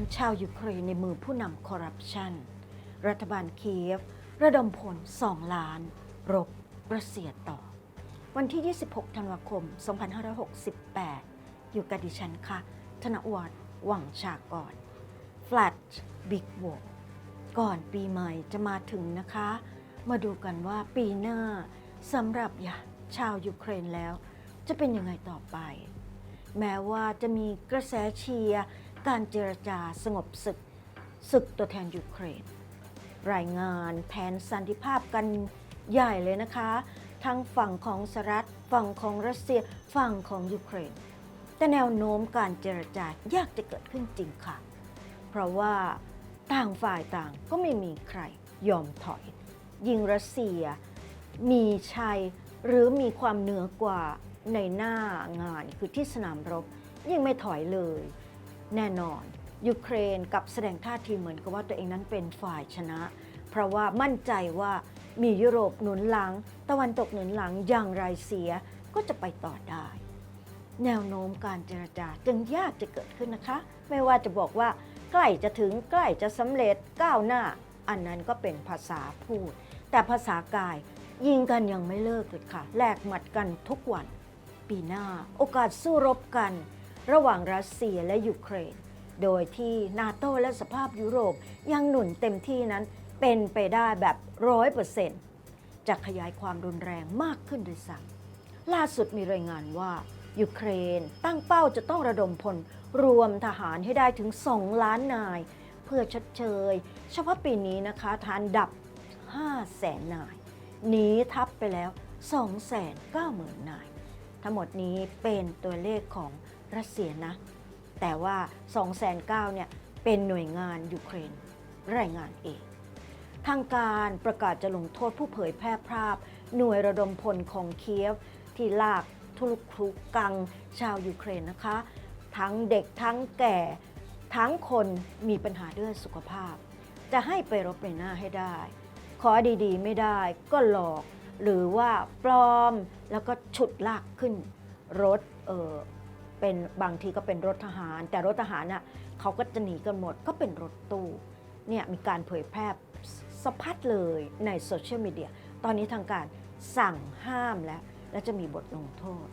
ำชาวยูเครนในมือผู้นำคอร์รัปชัน รัฐบาลเคียฟ ระดมพล 2 ล้าน รบรัสเซียต่อ วันที่ 26 ธันวาคม 2568 อยู่กับดิฉันค่ะ ธนวัฒน์หวังชากร Flat Big w a r ก่อนปีใหม่จะมาถึงนะคะ มาดูกันว่าปีหน้าสำหรับยาชาวยูเครนแล้ว จะเป็นยังไงต่อไป แม้ว่าจะมีกระแสเชียร์ การเจรจาสงบศึก ศึกตัวแทนยูเครน รายงานแผนสันติภาพกันใหญ่เลยนะคะ ทั้งฝั่งของสหรัฐ ฝั่งของรัสเซีย ฝั่งของยูเครน แต่แนวโน้มการเจรจายากจะเกิดขึ้นจริงค่ะ เพราะว่าต่างฝ่ายต่างก็ไม่มีใครยอมถอย ยิงรัสเซีย มีชัยหรือมีความเหนือกว่าในหน้างานคือที่สนามรบยิ่งไม่ถอยเลย แน่นอน ยูเครนกับแสดงท่าทีเหมือนกับว่าตัวเองนั้นเป็นฝ่ายชนะ เพราะว่ามั่นใจว่ามียุโรปหนุนหลัง ตะวันตกหนุนหลังอย่างไรเสียก็จะไปต่อได้ แนวโน้มการเจรจาจึงยากจะเกิดขึ้นนะคะ ไม่ว่าจะบอกว่าใกล้จะถึงใกล้จะสำเร็จก้าวหน้า อันนั้นก็เป็นภาษาพูด แต่ภาษากายยิงกันยังไม่เลิกเลยค่ะแลกหมัดกันทุกวัน ปีหน้า โอกาสสู้รบกัน ระหว่างรัสเซียและยูเครน โดยที่นาโตและสภาพยุโรปยังหนุนเต็มที่นั้นเป็นไปได้แบบร้อยเปอร์เซ็นต์จะขยายความรุนแรงมากขึ้นด้วยซ้ำล่าสุดมีรายงานว่ายูเครนตั้งเป้าจะต้องระดมพลรวมทหารให้ได้ถึง 2 ล้านนาย เพื่อชดเชย เฉพาะปีนี้นะคะทานดับ 5 แสนนาย หนีทับไปแล้ว 2 9 0 0 0 0นาย ทั้งหมดนี้เป็นตัวเลขของ รัสเซียนะ แต่ว่า2 9 0 0 0เนี่ยเป็นหน่วยงานยูเครนรายงานเอง ทางการประกาศจะลงโทษผู้เผยแพร่ภาพ หน่วยระดมพลของเคียฟ ที่ลากทุลุกคลุกกังชาวยูเครนนะคะ ทั้งเด็กทั้งแก่ ทั้งคนมีปัญหาเรื่องสุขภาพ จะให้ไปรบในหน้าให้ได้ ขอดีๆ ไม่ได้ก็หลอกหรือว่าปลอมแล้วก็ฉุดลากขึ้นรถเออ เป็นบางทีก็เป็นรถทหาร แต่รถทหารน่ะเขาก็จะหนีกันหมดก็เป็นรถตู้เนี่ยมีการเผยแพร่สะพัดเลยในโซเชียลมีเดียตอนนี้ทางการสั่งห้ามแล้ว และจะมีบทลงโทษ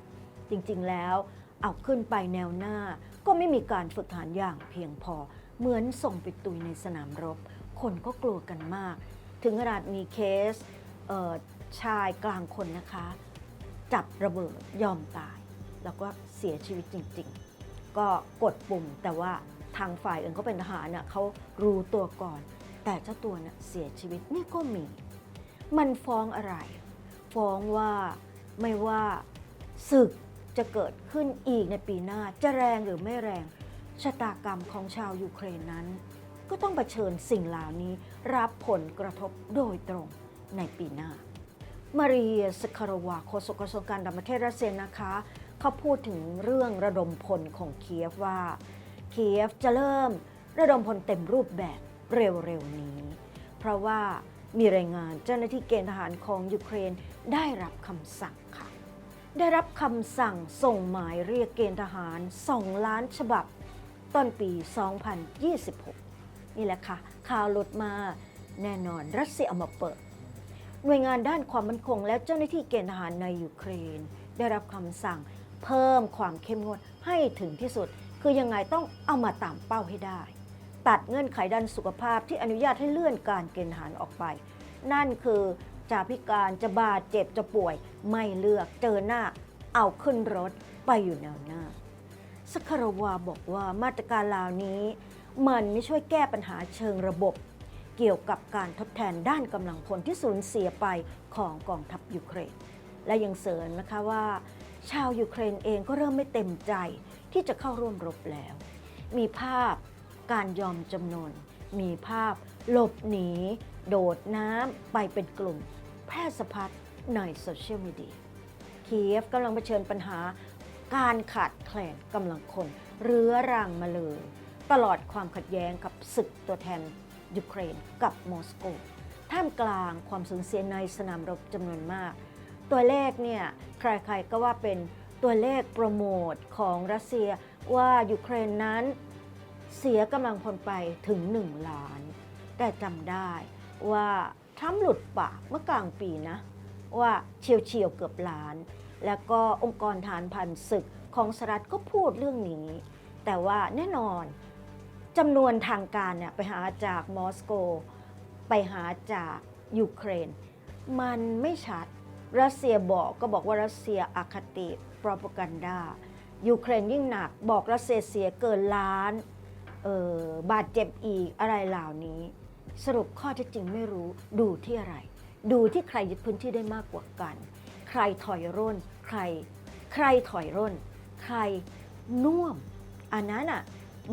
จริงๆแล้วเอาขึ้นไปแนวหน้า ก็ไม่มีการฝึกทหารอย่างเพียงพอ เหมือนส่งไปตุยในสนามรบ คนก็กลัวกันมาก ถึงขนาดมีเคสเชายกลางคนนะคะ จับระเบิดยอมตาย แล้วก็เสียชีวิตจริง ๆ ก็กดปุ่มแต่ว่าทางฝ่ายอื่นเขาเป็นทหารน่ะเขารู้ตัวก่อน แต่เจ้าตัวน่ะเสียชีวิตนี่ก็มี มันฟ้องอะไร ฟ้องว่าไม่ว่าศึกจะเกิดขึ้นอีกในปีหน้า จะแรงหรือไม่แรงชะตากรรมของชาวยูเครนนั้น ก็ต้องเผชิญสิ่งเหล่านี้รับผลกระทบโดยตรงในปีหน้ามารียสคารวาโฆษกกระทรวงการต่างประเทศรัสเซียนะคะ เขาพูดถึงเรื่องระดมพลของเคียฟว่าเคียฟจะเริ่มระดมพลเต็มรูปแบบเร็วๆนี้ เพราะว่ามีรายงานเจ้าหน้าที่เกณฑ์ทหารของยูเครนได้รับคำสั่งค่ะ ได้รับคำสั่งส่งหมายเรียกเกณฑ์ทหาร 2 ล้านฉบับ ต้นปี 2026 นี่แหละค่ะ ข่าวหลุดมาแน่นอนรัสเซียเอามาเปิด หน่วยงานด้านความมั่นคงและเจ้าหน้าที่เกณฑ์ทหารในยูเครน ได้รับคำสั่ง เพิ่มความเข้มงวดให้ถึงที่สุด คือยังไงต้องเอามาตามเป้าให้ได้ ตัดเงื่อนไขด้านสุขภาพที่อนุญาตให้เลื่อนการเกณฑ์ทหารออกไป นั่นคือจะพิการจะบาดเจ็บจะป่วย ไม่เลือกเจอหน้า เอาขึ้นรถไปอยู่แนวหน้าสคารวาบอกว่ามาตรการเหล่านี้ มันไม่ช่วยแก้ปัญหาเชิงระบบ เกี่ยวกับการทดแทนด้านกำลังพลที่สูญเสียไปของกองทัพยูเครนและยังเสริมนะคะว่า ชาวยูเครนเองก็เริ่มไม่เต็มใจที่จะเข้าร่วมรบแล้ว มีภาพการยอมจำนน มีภาพหลบหนี โดดน้ำไปเป็นกลุ่ม แพร่สะพัดในโซเชียลมีเดียเคียฟกำลังเผชิญปัญหา การขาดแคลนกำลังคน เรื้อรังมาเลย ตลอดความขัดแย้งกับศึกตัวแทนยูเครนกับมอสโกท่ามกลางความสูญเสียในสนามรบจำนวนมาก ตัวเลขเนี่ยใครๆก็ว่าเป็นตัวเลขโปรโมทของรัสเซียว่ายูเครนนั้นเสียกำลังพลไปถึง 1 ล้าน แต่จำได้ว่าทรัมป์หลุดปากเมื่อกลางปีนะ ว่าเฉียวเฉียวเกือบล้าน แล้วก็องค์กรฐานพันศึกของสหรัฐก็พูดเรื่องนี้ แต่ว่าแน่นอนจำนวนทางการเนี่ยไปหาจากมอสโก ไปหาจากยูเครน มันไม่ชัด รัสเซียบอกก็บอกว่ารัสเซียอคติปรปกันดายูเครนยิ่งหนักบอกรัสเซียเสียเกินล้านออบาดเจ็บอีกอะไรเหล่านี้ สรุปข้อเท็จจริงไม่รู้ดูที่อะไร ดูที่ใครยึดพื้นที่ได้มากกว่ากัน ใครถอยร่น ใคร ใครถอยร่น ใครน่วม อันนั้นอะ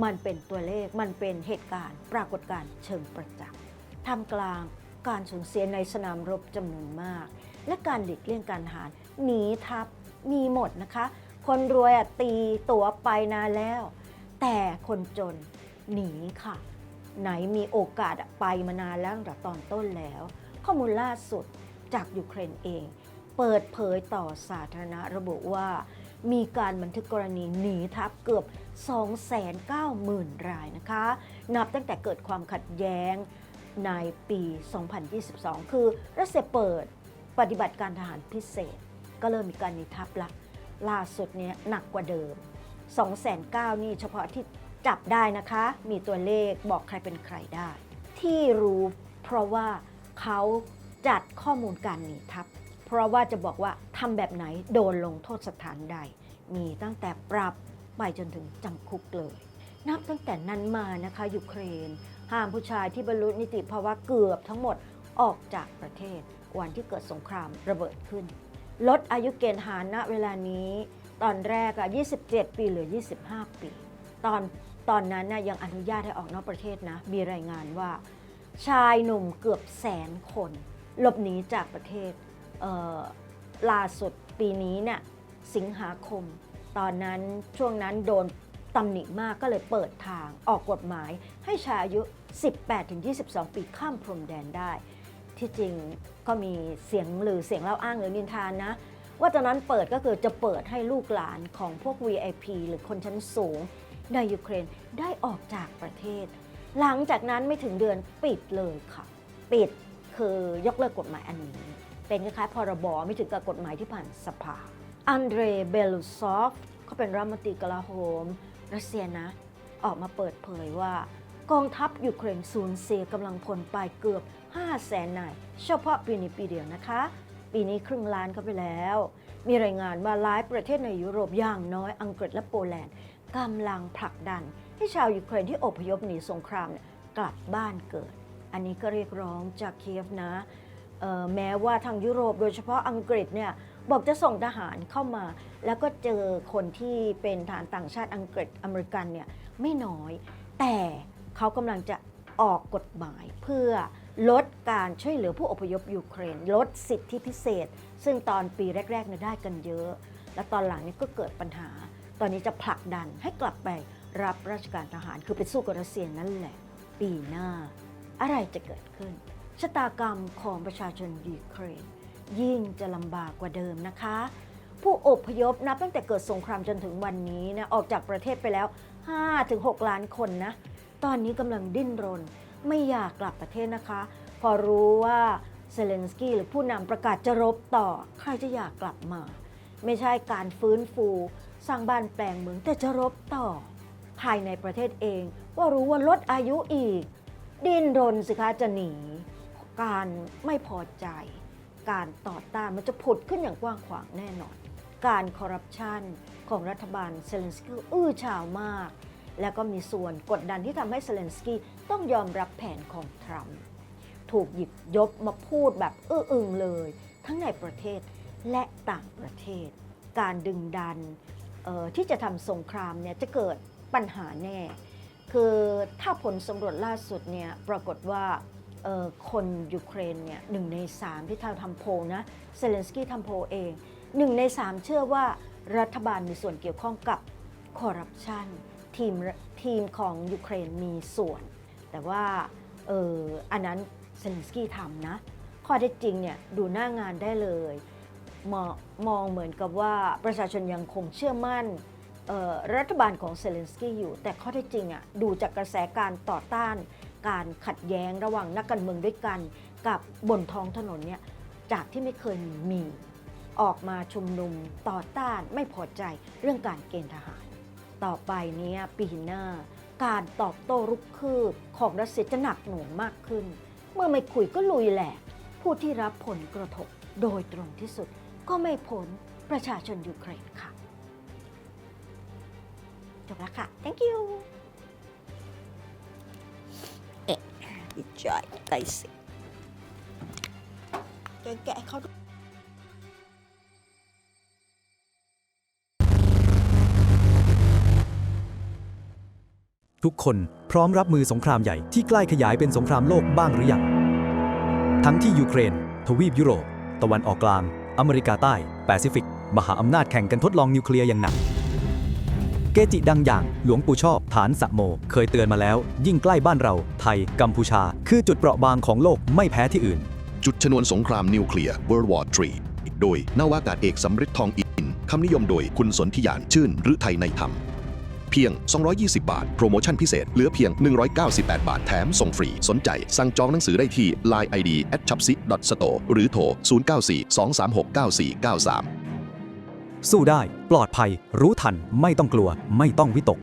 มันเป็นตัวเลขมันเป็นเหตุการณ์ ปรากฏการณ์เชิงประจักษ์ทำกลางการสูญเสียในสนามรบจำนวนมาก และการหลีกเลี่ยงการหารหนีทัพมีหมดนะคะ คนรวยตีตัวไปนานแล้ว แต่คนจนหนีค่ะ ไหนมีโอกาสไปมานานแล้วตั้งแต่ตอนต้นแล้ว ข้อมูลล่าสุดจากยูเครนเอง เปิดเผยต่อสาธารณะระบุว่ามีการบันทึกกรณีหนีทัพเกือบ 290,000 รายนะคะ นับตั้งแต่เกิดความขัดแย้งในปี 2022 คือรัสเซียเปิด ปฏิบัติการทหารพิเศษ ก็เริ่มมีการหนีทัพละล่าสุดเนี้ยหนักกว่าเดิม209,000นี่เฉพาะที่จับได้นะคะ มีตัวเลขบอกใครเป็นใครได้ ที่รู้เพราะว่าเขาจัดข้อมูลการหนีทัพ เพราะว่าจะบอกว่าทำแบบไหนโดนลงโทษสถานใด มีตั้งแต่ปรับไปจนถึงจำคุกเลย นับตั้งแต่นั้นมานะคะยูเครนห้ามผู้ชายที่บรรลุนิติภาวะเกือบทั้งหมดออกจากประเทศ วันที่เกิดสงครามระเบิดขึ้น ลดอายุเกณฑ์ทหารณเวลานี้ ตอนแรกอะ27 ปีหลือ 25 ปี ตอนตอนนั้นน่ะยังอนุญาตให้ออกนอกประเทศนะ มีรายงานว่าชายหนุ่มเกือบแสนคนหลบหนีจากประเทศเล่าสุดปีนี้เนี่ยสิงหาคม ตอนนั้นช่วงนั้นโดนตำหนิมากก็เลยเปิดทางออกกฎหมาย ให้ชายอายุ 18-22 ปีข้ามพรมแดนได้ ที่จริงก็มีเสียงหรือเสียงเล่าอ้างหรือนินทานนะ ว่าตอนนั้นเปิดก็คือจะเปิดให้ลูกหลานของพวก VIP หรือคนชั้นสูง ในยูเครนได้ออกจากประเทศ หลังจากนั้นไม่ถึงเดือนปิดเลยค่ะ ปิดคือยกเลิกกฎหมายอันนี้ เป็นคล้ายๆพรบไม่ถึงกับกฎหมายที่ผ่านสภาอันเดรเบลูซอฟเขาเป็นรัฐมนตรีกลาโหมรัสเซียนะ ออกมาเปิดเผยว่ากองทัพยูเครนสูญเสียกำลังพลไปเกือบ 5 แสนนายเฉพาะปีนี้ปีเดียวนะคะ ปีนี้ครึ่งล้านเข้าไปแล้ว มีรายงานว่าหลายประเทศในยุโรปอย่างน้อยอังกฤษและโปแลนด์กำลังผลักดัน ให้ชาวยูเครนที่อพยพหนีสงครามกลับบ้านเกิด อันนี้ก็เรียกร้องจากเคียฟนะแม้ว่าทางยุโรปโดยเฉพาะอังกฤษเนี่ยบอกจะส่งทหารเข้ามา แล้วก็เจอคนที่เป็นฐานต่างชาติอังกฤษอเมริกันเนี่ยไม่น้อย แต่เขากำลังจะออกกฎหมายเพื่อ ลดการช่วยเหลือผู้อพยพยูเครน ลดสิทธิพิเศษ ซึ่งตอนปีแรกๆเนี่ยได้กันเยอะ แล้วตอนหลังนี่ก็เกิดปัญหา ตอนนี้จะผลักดันให้กลับไปรับราชการทหารคือไปสู้กับรัสเซียนั่นแหละ ปีหน้า อะไรจะเกิดขึ้นชะตากรรมของประชาชนยูเครน ยิ่งจะลำบากกว่าเดิมนะคะ ผู้อพยพนับตั้งแต่เกิดสงครามจนถึงวันนี้นะออกจากประเทศไปแล้ว 5-6 ล้านคนนะ ตอนนี้กำลังดิ้นรน ไม่อยากกลับประเทศนะคะ พอรู้ว่าเซเลนสกี้หรือผู้นำประกาศจะรบต่อ ใครจะอยากกลับมา ไม่ใช่การฟื้นฟู สร้างบ้านแปลงเมืองแต่จะรบต่อ ภายในประเทศเองว่ารู้ว่าลดอายุอีก ดิ้นรนสิคะจะหนี การไม่พอใจ การต่อต้านมันจะผุดขึ้นอย่างกว้างขวางแน่นอน การคอร์รัปชันของรัฐบาลเซเลนสกี้อื้อฉาวมาก แล้วก็มีส่วนกดดันที่ทำให้เซเลนสกี้ต้องยอมรับแผนของทรัมป์ถูกหยิบยกมาพูดแบบอื้ออึงเลย ทั้งในประเทศและต่างประเทศ การดึงดันที่จะทำสงครามเนี่ยจะเกิดปัญหาแน่ คือถ้าผลสำรวจล่าสุดเนี่ยปรากฏว่าคนยูเครนเนี่ยหนึ่งในสามที่ทำทำโพนะเซเลนสกี้ทำโพเองหนึ่งในสามเชื่อว่ารัฐบาลมีส่วนเกี่ยวข้องกับคอร์รัปชัน ทีมทีมของยูเครนมีส่วน แต่ว่าเอออันนั้นเซเลนสกี้ทำนะ ข้อเท็จจริงเนี่ยดูหน้างานได้เลยมองมองเหมือนกับว่าประชาชนยังคงเชื่อมั่นรัฐบาลของเซเลนสกี้อยู่ แต่ข้อเท็จจริงอะดูจากกระแสการต่อต้าน การขัดแย้งระหว่างนักการเมืองด้วยกัน กับบนท้องถนนเนี่ยจากที่ไม่เคยมี ออกมาชุมนุมต่อต้านไม่พอใจเรื่องการเกณฑ์ทหาร ต่อไปนี้ปีหน้า การตอบโต้รุกคืบของรัสเซียจะหนักหน่วงมากขึ้น เมื่อไม่คุยก็ลุยแหลก ผู้ที่รับผลกระทบโดยตรงที่สุดก็ไม่พ้นประชาชนยูเครนค่ะจบแล้วค่ะ thank you เอ๊ะดีใจไตสิแกะให้เขา ทุกคนพร้อมรับมือสงครามใหญ่ที่ใกล้ขยายเป็นสงครามโลกบ้างหรือยัง ทั้งที่ยูเครน ทวีปยุโรป ตะวันออกกลาง อเมริกาใต้ แปซิฟิก มหาอำนาจแข่งกันทดลองนิวเคลียร์อย่างหนัก เกจิดังอย่างหลวงปู่ชอบฐานสะโม เคยเตือนมาแล้ว ยิ่งใกล้บ้านเรา ไทย กัมพูชา คือจุดเปราะบางของโลกไม่แพ้ที่อื่น จุดชนวนสงครามนิวเคลียร์ World War III โดยนาวากาศเอกสำริดทองอินคำนิยมโดยคุณสนธิยานชื่นหรือไทยในธรรม เพียง 220 บาท โปรโมชั่นพิเศษ เหลือเพียง 198 บาท แถมส่งฟรี สนใจ สั่งจองหนังสือได้ที่ Line ID at c h a p s i store หรือโทร 094 236 9493 สู้ได้ ปลอดภัย รู้ทัน ไม่ต้องกลัว ไม่ต้องวิตก